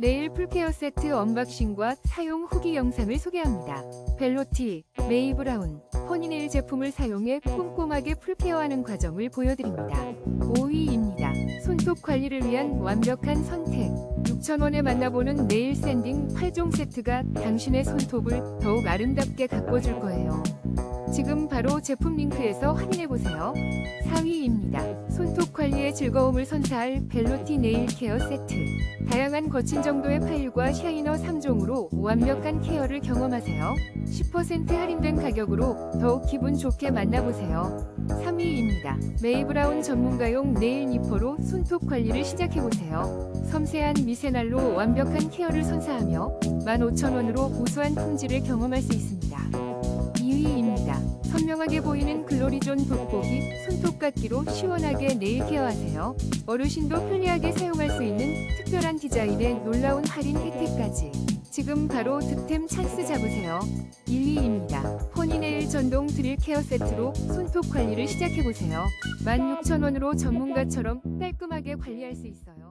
네일 풀케어 세트 언박싱과 사용 후기 영상을 소개합니다. 벨로티, 메이브라운, 허니네일 제품을 사용해 꼼꼼하게 풀케어하는 과정을 보여드립니다. 5위입니다. 손톱 관리를 위한 완벽한 선택. 6,000원에 만나보는 네일 샌딩 8종 세트가 당신의 손톱을 더욱 아름답게 가꿔줄 거예요. 지금 바로 제품 링크에서 확인해보세요. 4위입니다. 관리의 즐거움을 선사할 벨로티 네일 케어 세트. 다양한 거친 정도의 파일과 샤이너 3종으로 완벽한 케어를 경험하세요. 10% 할인된 가격으로 더욱 기분 좋게 만나보세요. 3위입니다. 메이브라운 전문가용 네일 니퍼로 손톱 관리를 시작해보세요. 섬세한 미세날로 완벽한 케어를 선사하며 15,000원으로 고소한 품질을 경험할 수 있습니다. 2위입니다. 보이는 글로리존 돋보기 손톱깎이로 시원하게 네일 케어하세요. 어르신도 편리하게 사용할 수 있는 특별한 디자인에 놀라운 할인 혜택까지. 지금 바로 득템 찬스 잡으세요. 1위입니다. 허니네일 전동 드릴 케어 세트로 손톱 관리를 시작해보세요. 16,000원으로 전문가처럼 깔끔하게 관리할 수 있어요.